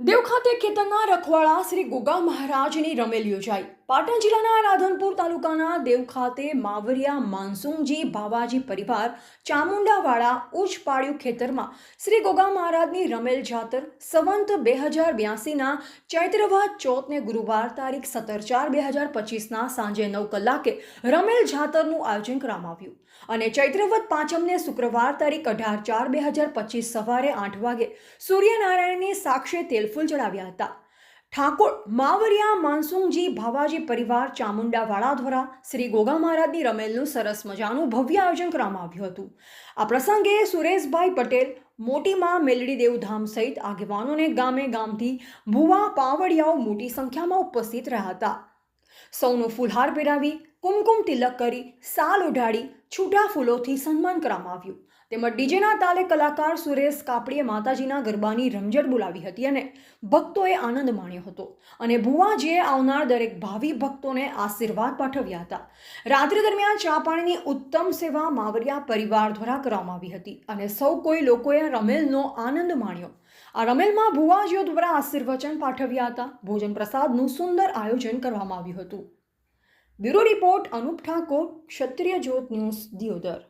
દેવ ખાતે ખેતરના રખવાળા શ્રી ગોગા મહારાજની રમેલ યોજાઈ. પાટણ જિલ્લાના રાધનપુર તાલુકાના દેવ ખાતે માવરિયા માનસુંગજી ભાવાજી પરિવાર ચામુંડાવાળા ઉચ્ચ પાડ્યું ખેતરમાં શ્રી ગોગા મહારાજની રમેલ જાતર સંવંત બે હજાર બ્યાસીના ચૈત્રવાદ ચોથને ગુરુવાર તારીખ સત્તર ચાર બે હજાર પચીસના સાંજે નવ કલાકે રમેલ જાતરનું આયોજન કરવામાં આવ્યું. અને ચૈત્રવદ પાંચમને શુક્રવાર તારીખ અઢાર ચાર બે હજાર પચીસ સવારે આઠ વાગે સૂર્યનારાયણની સાક્ષે તેલફૂલ ચડાવ્યા હતા. ઠાકોર, માવરિયા માનસુંગજી, ભાવાજી પરિવાર, ચામુંડાવાળા દ્વારા શ્રી ગોગા મહારાજની રમેલનું સરસ મજાનું ભવ્ય આયોજન કરવામાં આવ્યું હતું. આ પ્રસંગે સુરેશભાઈ પટેલ મોટીમાં મેલડી દેવધામ સહિત આગેવાનોને ગામે ગામથી ભુવા પાવડિયાઓ મોટી સંખ્યામાં ઉપસ્થિત રહ્યા હતા. સૌનો ફૂલહાર પહેરાવી કુમકુમ તિલક કરી સાલ ઉઢાડી છૂટા ફૂલોથી સન્માન કરવામાં આવ્યું. તેમજ ડીજેના તાલે કલાકાર સુરેશ કાપડીએ માતાજીના ગરબાની રમઝટ બોલાવી હતી અને ભક્તોએ આનંદ માણ્યો હતો. અને ભુવાજીએ આવનાર દરેક ભાવિ ભક્તોને આશીર્વાદ પાઠવ્યા હતા. રાત્રિ દરમિયાન ચા પાણીની ઉત્તમ સેવા માવરિયા પરિવાર દ્વારા કરવામાં આવી હતી અને સૌ કોઈ લોકોએ રમેલનો આનંદ માણ્યો. આ રમેલમાં ભુવાજીઓ દ્વારા આશીર્વચન પાઠવ્યા હતા. ભોજન પ્રસાદનું સુંદર આયોજન કરવામાં આવ્યું હતું. Bureau report Anup Thakor Kshatriya Jyot news Deodar.